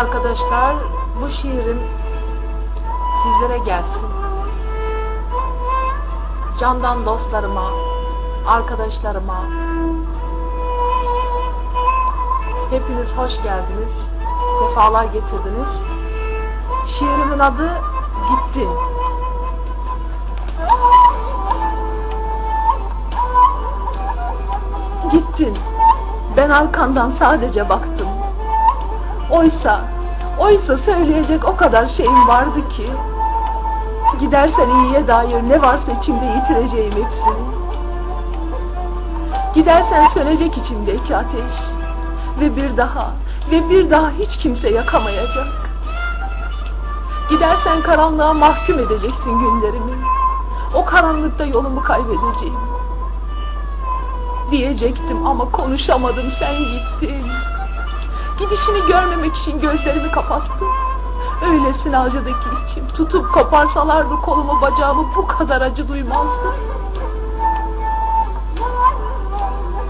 Arkadaşlar bu şiirim sizlere gelsin. Candan dostlarıma, arkadaşlarıma hepiniz hoş geldiniz. Sefalar getirdiniz. Şiirimin adı Gittin. Gittin. Ben arkandan sadece baktım. Oysa, oysa söyleyecek o kadar şeyim vardı ki. Gidersen iyiye dair ne varsa içimde yitireceğim hepsini. Gidersen sönecek içimdeki ateş. Ve bir daha, ve bir daha hiç kimse yakamayacak. Gidersen karanlığa mahkum edeceksin günlerimi. O karanlıkta yolumu kaybedeceğim. Diyecektim ama konuşamadım sen gittin. Gidişini görmemek için gözlerimi kapattım. Öylesine acıdı ki içim. Tutup koparsalardı kolumu bacağımı bu kadar acı duymazdım.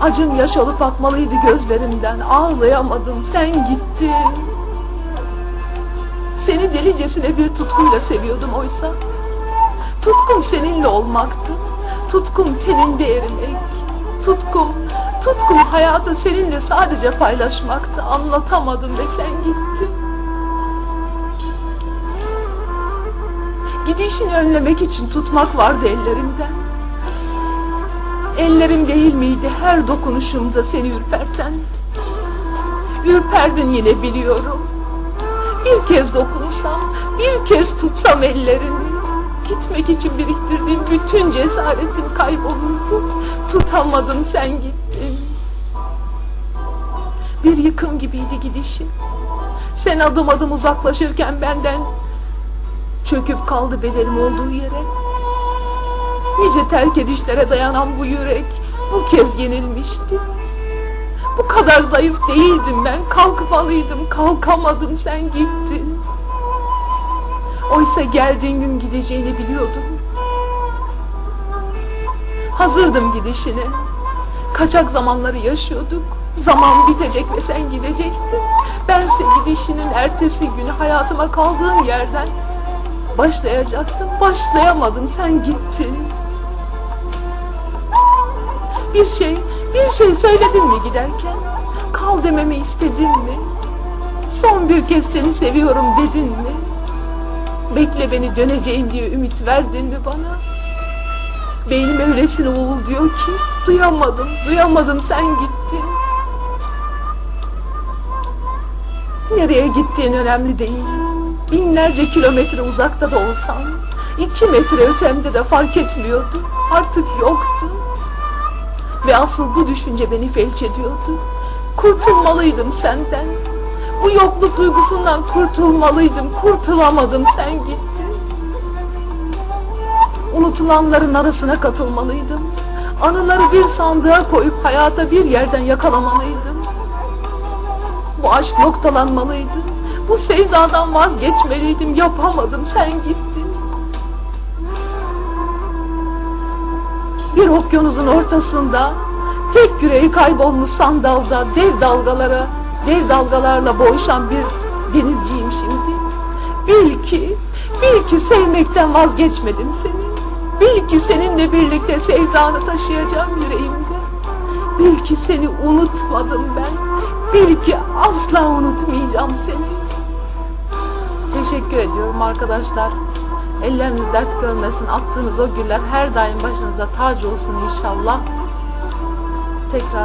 Acım yaş olup akmalıydı gözlerimden. Ağlayamadım sen gittin. Seni delicesine bir tutkuyla seviyordum oysa. Tutkum seninle olmaktı. Tutkum teninde erimek. Tutkum, tutkum hayatı seninle sadece paylaşmaktı. Anlatamadım ve sen gittin. Gidişini önlemek için tutmak vardı ellerimden. Ellerim değil miydi her dokunuşumda seni ürperten? Ürperdin yine biliyorum. Bir kez dokunsam, bir kez tutsam ellerini. Gitmek için biriktirdiğim bütün cesaretim kaybolurdu. Tutamadım sen gittin. Bir yıkım gibiydi gidişin. Sen adım adım uzaklaşırken benden çöküp kaldı bedenim olduğu yere. Nice terk edişlere dayanan bu yürek bu kez yenilmişti. Bu kadar zayıf değildim ben. Kalkmalıydım, kalkamadım sen gittin. Oysa geldiğin gün gideceğini biliyordum. Hazırdım gidişine. Kaçak zamanları yaşıyorduk. Zaman bitecek ve sen gidecektin. Bense gidişinin ertesi günü hayatıma kaldığım yerden başlayacaktım. Başlayamadım sen gittin. Bir şey, bir şey söyledin mi giderken? Kal dememi istedin mi? Son bir kez seni seviyorum dedin mi? Bekle beni döneceğim diye ümit verdin mi bana? Beynim öylesine uğulduyor ki duyamadım, duyamadım sen gittin. Nereye gittiğin önemli değil. Binlerce kilometre uzakta da olsan, iki metre ötemde de fark etmiyordu. Artık yoktun. Ve asıl bu düşünce beni felç ediyordu. Kurtulmalıydım senden. Bu yokluk duygusundan kurtulmalıydım. Kurtulamadım sen gittin. Unutulanların arasına katılmalıydım. Anıları bir sandığa koyup hayata bir yerden yakalamalıydım. Bu aşk noktalanmalıydı. Bu sevdadan vazgeçmeliydim. Yapamadım sen gittin. Bir okyanusun ortasında tek yüreği kaybolmuş sandalda dev dalgalara, dev dalgalarla boğuşan bir denizciyim şimdi. Bil ki, bil ki sevmekten vazgeçmedim seni. Bil ki seninle birlikte sevdanı taşıyacağım yüreğimde. Bil ki seni unutmadım ben. Bil ki asla unutmayacağım seni. Teşekkür ediyorum arkadaşlar. Elleriniz dert görmesin. Attığınız o güller her daim başınıza tac olsun inşallah. Tekrar